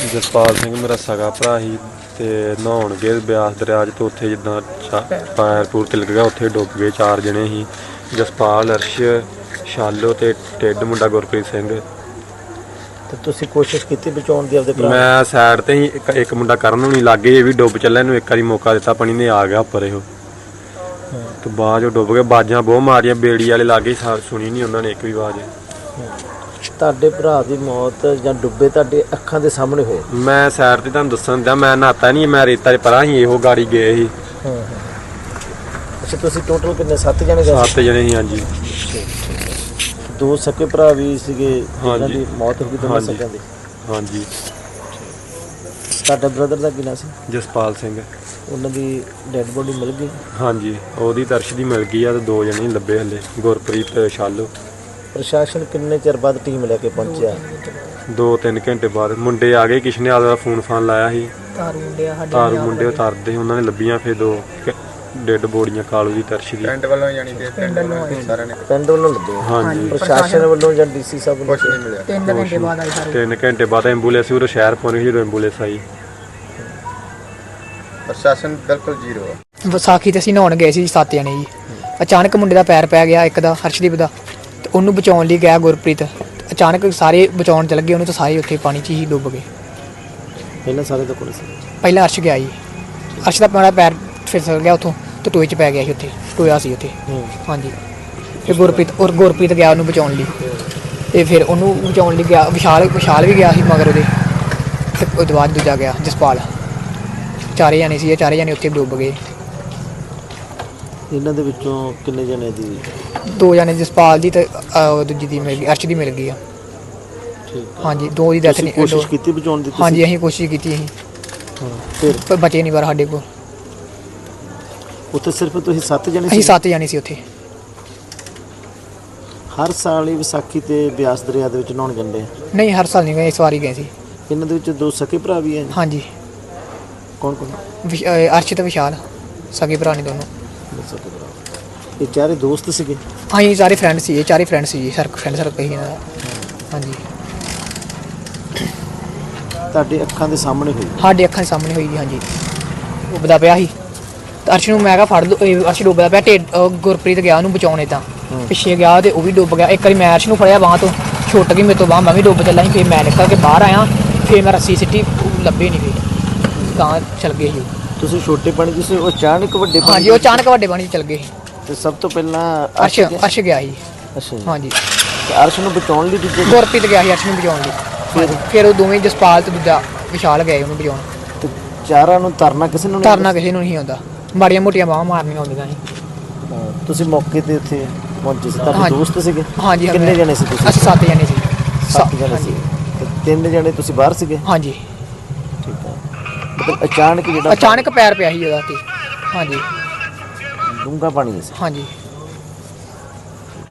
ਜਸਪਾਲ ਸਿੰਘ ਮੇਰਾ ਸਗਾ ਭਰਾ ਸੀ ਤੇ ਨਹਾਉਣ ਗਏ ਬਿਆਸ ਦਰਿਆ 'ਚ ਤੇ ਉੱਥੇ ਜਿੱਦਾਂ ਪੈਰ ਪੂਰ ਤਿਲਕ ਗਿਆ ਉੱਥੇ ਡੁੱਬ ਗਏ ਚਾਰ ਜਣੇ ਸੀ। ਜਸਪਾਲ ਅਰਸ਼ ਸ਼ਾਲੋ ਤੇ ਟਿੱਡ ਮੁੰਡਾ ਗੁਰਪ੍ਰੀਤ ਸਿੰਘ। ਤੇ ਤੁਸੀਂ ਕੋਸ਼ਿਸ਼ ਕੀਤੀ ਬਚਾਉਣ ਦੀ ਆਪਦੇ ਭਰਾ ਨੂੰ? ਮੈਂ ਸਾਈਡ ਤੇ ਹੀ ਇੱਕ ਇੱਕ ਮੁੰਡਾ ਕਰਨ ਨੂੰ ਨਹੀਂ ਲੱਗੇ ਇਹ ਵੀ ਡੁੱਬ ਚੱਲਿਆ ਇਹਨੂੰ ਇੱਕ ਵਾਰੀ ਮੌਕਾ ਦਿੱਤਾ ਪਾਣੀ ਨੇ ਆ ਗਿਆ ਉੱਪਰ ਇਹੋ। ਤੇ ਬਾਅਦ 'ਚੋਂ ਡੁੱਬ ਗਿਆ ਬਾਜਾਂ ਬਹੁਤ ਮਾਰੀਆਂ ਬੇੜੀ ਵਾਲੇ ਲਾਗੇ ਸਾ- ਸੁਣੀ ਨਹੀਂ ਉਹਨਾਂ ਨੇ ਇੱਕ ਵੀ ਆਵਾਜ਼। ਤੁਹਾਡੇ ਭਰਾ ਦੀ ਮੌਤ ਜਾਂ ਡੁੱਬੇ ਤੁਹਾਡੇ ਅੱਖਾਂ ਦੇ ਸਾਹਮਣੇ ਹੋਏ? ਮੈਂ ਸਾਈਡ ਤੇ ਤੁਹਾਨੂੰ ਦੱਸਣ ਦਿਆ ਮੈਂ ਨਹਾਤਾ ਨਹੀਂ ਮੈਂ ਰੇਤਾ 'ਚ ਪਰਾਂ ਹੀ ਇਹੋ ਗਾੜੀ ਗਏ ਸੀ। ਹਾਂ ਹਾਂ। ਅੱਛਾ ਤੁਸੀਂ ਟੋਟਲ ਕਿੰਨੇ? ਸੱਤ ਜਣੇ ਗਏ? ਸੱਤ ਜਣੇ ਸੀ ਹਾਂਜੀ? ਦੋ ਸਕੇ ਭਰਾ ਵੀ ਸੀਗੇ ਜਿਨ੍ਹਾਂ ਹਾਂਜੀ। ਦੀ ਮੌਤ ਹੋ ਗਈ ਦੋਨਾਂ ਹਾਂਜੀ। ਸਕਿਆਂ ਦੀ? ਹਾਂਜੀ। ਤੁਹਾਡਾ ਬ੍ਰਦਰ ਦਾ ਕੀ ਨਾਂ ਸੀ? ਜਸਪਾਲ ਸਿੰਘ। ਉਹਨਾਂ ਦੀ ਡੈੱਡ ਬੋਡੀ ਮਿਲ ਗਈ? ਹਾਂਜੀ ਉਹਦੀ ਦਰਸ਼ ਦੀ ਮਿਲ ਗਈ ਆ ਤੇ ਦੋ ਜਣੇ ਹੀ ਲੱਭੇ ਹਲੇ ਗੁਰਪ੍ਰੀਤ ਤੇ ਸ਼ਾਲੋ। ਪ੍ਰਸ਼ਾਸਨ ਕਿੰਨੇ ਚਿਰ ਬਾਅਦ ਟੀਮ ਲੈ ਕੇ ਪਹੁੰਚਿਆ? ਦੋ ਤਿੰਨ ਘੰਟੇ ਬਾਅਦ। ਮੁੰਡੇ ਆ ਗਏ ਕਿਸ਼ਨੇ ਦਾ ਫੋਨ ਫਾਨ ਲਾਇਆ ਸੀ? ਤਾਰੂ ਮੁੰਡਿਆ ਸਾਡੇ ਤਾਰੂ ਮੁੰਡੇ ਉਤਾਰਦੇ ਉਹਨਾਂ ਨੇ ਲੱਭੀਆਂ ਫੇ ਦੋ ਡੈੱਡ ਬੋਡੀਆਂ ਕਾਲੂ ਦੀ ਦਰਸ਼ ਦੀ। ਪਿੰਡ ਵੱਲੋਂ ਜਾਣੀ ਦੇ ਪਿੰਡ ਵੱਲੋਂ ਸਾਰਿਆਂ ਨੇ। ਪਿੰਡ ਵੱਲੋਂ ਲੱਗੇ ਹਾਂਜੀ। ਪ੍ਰਸ਼ਾਸਨ ਵੱਲੋਂ ਜਾਂ ਡੀਸੀ ਸਾਹਿਬ ਵੱਲੋਂ? ਕੁਝ ਨਹੀਂ ਮਿਲਿਆ। ਤਿੰਨ ਘੰਟੇ ਬਾਅਦ ਆਈ ਸਾਰੇ। ਤਿੰਨ ਘੰਟੇ ਬਾਅਦ ਐਂਬੂਲੈਂਸ ਉਹ ਸ਼ਹਿਰ ਪਹੁੰਚ ਗਈ ਜਦੋਂ ਐਂਬੂਲੈਂਸ ਆਈ। ਪ੍ਰਸ਼ਾਸਨ ਬਿਲਕੁਲ ਜ਼ੀਰੋ ਆ। ਵਿਸਾਖੀ ਤੇ ਅਸੀਂ ਨਹਾਉਣ ਗਏ ਸੀ ਸੱਤ ਜਣੇ ਜੀ। ਅਚਾਨਕ ਮੁੰਡੇ ਦਾ ਪੈਰ ਪੈ ਗਿਆ ਇੱਕ ਦਾ ਹਰਸ਼ਦੀਪ ਦਾ। ਉਹਨੂੰ ਬਚਾਉਣ ਲਈ ਗਿਆ ਗੁਰਪ੍ਰੀਤ। ਅਚਾਨਕ ਸਾਰੇ ਬਚਾਉਣ ਚਲ ਗਏ ਉਹਨੂੰ ਤਾਂ ਸਾਰੇ ਉੱਥੇ ਪਾਣੀ 'ਚ ਹੀ ਡੁੱਬ ਗਏ। ਪਹਿਲਾਂ ਸਾਰੇ ਤਾਂ ਕੋਲ ਸੀ। ਪਹਿਲਾਂ ਅਰਸ਼ ਗਿਆ ਜੀ। ਅਰਸ਼ ਦਾ ਮੇਰਾ ਪੈਰ ਫਿਸਲ ਗਿਆ ਉੱਥੋਂ ਤੇ ਟੋਏ 'ਚ ਪੈ ਗਿਆ ਸੀ ਉੱਥੇ ਟੋਇਆ ਸੀ ਉੱਥੇ। ਹੂੰ। ਹਾਂਜੀ। ਫਿਰ ਗੁਰਪ੍ਰੀਤ ਔਰ ਗੁਰਪ੍ਰੀਤ ਗਿਆ ਉਹਨੂੰ ਬਚਾਉਣ ਲਈ। ਤੇ ਫਿਰ ਉਹਨੂੰ ਬਚਾਉਣ ਲਈ ਗਿਆ ਵਿਸ਼ਾਲ ਵਿਸ਼ਾਲ ਵੀ ਗਿਆ ਸੀ ਮਗਰ ਉਹਦੇ। ਤੇ ਉਹ ਤੋਂ ਬਾਅਦ ਦੂਜਾ ਗਿਆ ਜਸਪਾਲ। ਚਾਰੇ ਜਾਣੇ ਸੀ ਇਹ ਚਾਰੇ ਜਾਣੇ ਉੱਥੇ ਡੁੱਬ ਗਏ। ਇਹਨਾਂ ਦੇ ਵਿੱਚੋਂ ਕਿੰਨੇ ਜਣੇ ਦੀ? ਦੋ ਜਾਣੇ ਜਸਪਾਲ ਦੀ ਤੇ ਅਹ, ਦੂਜੀ ਦੀ ਮਿਲ ਗਈ ਅਰਸ਼ ਦੀ ਮਿਲ ਗਈ ਆ। ਠੀਕ ਹਾਂਜੀ ਦੋ ਦੀ ਡੈਥ ਤੁਸੀਂ ਨਹੀਂ ਕੋਸ਼ਿਸ਼ ਦੋ- ਕੀਤੀ ਬਚਾਉਣ ਦੀ ਤੁਸੀਂ? ਹਾਂਜੀ ਅਸੀਂ ਕੋਸ਼ਿਸ਼ ਕੀਤੀ ਅਸੀਂ। ਹਾਂ। ਫਿਰ? ਪਰ ਬਚੇ ਨਹੀਂ ਪਰ ਸਾਡੇ ਕੋਲ। ਉੱਥੇ ਸਿਰਫ ਤੁਸੀਂ ਸੱਤ ਜਣੇ ਅਸੀਂ ਸੱਤ ਜਾਣੇ ਸੀ ਉੱਥੇ। ਹਰ ਸਾਲ ਹੀ ਵਿਸਾਖੀ ਤੇ ਬਿਆਸ ਦਰਿਆ ਦੇ ਵਿੱਚ ਨਹਾਉਣ ਜਾਂਦੇ ਆ? ਨਹੀਂ ਹਰ ਸਾਲ ਨਹੀਂ ਗਏ ਇਸ ਵਾਰੀ ਗਏ ਸੀ। ਇਹਨਾਂ ਦੇ ਵਿੱਚ ਦੋ ਸਕੇ ਭਰਾ ਵੀ ਹੈ ਹਾਂਜੀ। ਕੌਣ ਕੌਣ ਵਿਸ਼- ਅਹ, ਅਰਸ਼ ਤੇ ਵਿਸ਼ਾਲ ਸਗੇ ਭਰਾ ਨੇ ਦੋਨੋਂ। ਇਹ ਚਾਰੇ ਦੋਸਤ ਸੀਗੇ? ਅਸੀਂ ਸਾਰੇ ਫਰੈਂਡ ਸੀ ਇਹ ਚਾਰੇ ਫਰੈਂਡ ਸੀ ਜੀ ਸਰ ਫਰੈਂਡ ਸਰਕਲ ਹੀ ਇਹਨਾਂ ਦਾ ਹਾਂਜੀ। ਤੁਹਾਡੇ ਅੱਖਾਂ ਦੇ ਸਾਹਮਣੇ ਹੋਈ? ਸਾਡੇ ਅੱਖਾਂ ਦੇ ਸਾਹਮਣੇ ਹੋਈ ਜੀ ਹਾਂਜੀ। ਡੁੱਬਦਾ ਪਿਆ ਸੀ। ਤੇ ਅਰਸ਼ ਨੂੰ ਮੈਂ ਕਿਹਾ ਫੜ ਲਓ ਇਹ ਅਰਸ਼ ਡੁੱਬਦਾ ਪਿਆ ਢਿੱਡ ਅਹ ਗੁਰਪ੍ਰੀਤ ਗਿਆ ਉਹਨੂੰ ਬਚਾਉਣੇ ਤਾਂ ਪਿੱਛੇ ਗਿਆ ਤੇ ਉਹ ਵੀ ਡੁੱਬ ਗਿਆ। ਇੱਕ ਵਾਰੀ ਮੈਂ ਅਰਸ਼ ਨੂੰ ਫੜਿਆ ਬਾਹ ਤੋਂ ਛੁੱਟ ਗਈ ਮੇਰੇ ਤੋਂ ਬਾਹ ਮੈਂ ਵੀ ਡੁੱਬ ਚੱਲਾ ਸੀ ਫਿਰ ਮੈਂ ਨਿਕਲ ਕੇ ਬਾਹਰ ਆਇਆ ਫਿਰ ਮੈਂ ਰੱਸੀ ਸਿੱਟੀ ਉਹ ਲੱਭੇ ਨਹੀਂ ਗਏ। ਤਾਂ ਚਲ ਗਏ ਸੀ ਉਹ। ਤੁਸੀਂ ਛੋਟੇ ਪਾਣੀ ਜਿਸੇ ਉਹ ਅਚਾਨਕ ਵੱਡੇ ਪਾਣੀ ਹਾਂਜੀ ਉਹ ਅਚਾਨਕ ਵੱਡੇ ਪਾਣੀ 'ਚ ਚਲ ਗਏ। ਤੇ ਸਭ ਤੋਂ ਪਹਿਲਾਂ ਅਰਸ਼ ਗਿਆ? ਅਰਸ਼ ਗਿਆ ਸੀ। ਅੱਛਾ ਜੀ। ਹਾਂਜੀ। ਤੇ ਅਰਸ਼ ਨੂੰ ਬਚਾਉਣ ਲਈ ਦੂਜੇ ਗੁਰਪ੍ਰੀਤ ਗਿਆ ਸੀ ਅਰਸ਼ ਨੂੰ ਬਚਾਉਣ ਲਈ। ਫਿਰ? ਫਿਰ ਉਹ ਦੋਵੇਂ ਜਸਪਾਲ ਤੇ ਦੂਜਾ ਵਿਸ਼ਾਲ ਗਏ ਉਹਨੂੰ ਬਚਾਉਣ। ਤੇ ਚਾਰਾਂ ਨੂੰ ਤਰਨਾ ਕਿਸੇ ਨੂੰ ਨਹੀਂ ਤਰਨਾ ਕਿਸੇ ਨੂੰ ਨਹੀਂ ਆਉਂਦਾ। ਮਾੜੀਆਂ ਮੋਟੀਆਂ ਬਾਹਾਂ ਮਾਰਨੀਆਂ ਆਉਂਦੀਆਂ ਸੀ। ਹਾਂ, ਤੁਸੀਂ ਮੌਕੇ ਤੇ ਉੱਥੇ ਪਹੁੰਚੇ ਸੀ। ਤੁਹਾਡੇ ਹਾਂਜੀ। ਦੋਸਤ ਸੀਗੇ? ਹਾਂਜੀ ਹਾਂਜੀ। ਕਿੰਨੇ ਜਣੇ ਸੀ ਤੁਸੀਂ? ਅਸੀਂ ਸੱਤ ਜਣੇ ਸੀ। ਸੱਤ ਜਣੇ ਸੀ। ਤੇ ਤਿੰਨ ਜਣੇ ਤੁਸੀਂ ਬਾਹਰ ਸੀਗੇ? ਹਾਂਜੀ। ਮਤਲਬ ਅਚਾਨਕ ਜਿਹੜਾ ਅਚਾਨਕ ਪੈਰ ਪਿਆ ਸੀ ਉਹਦਾ ਤੇ। ਹਾਂਜੀ। ਡੂੰਘਾ ਪਾਣੀ ਸੀ ਹਾਂਜੀ।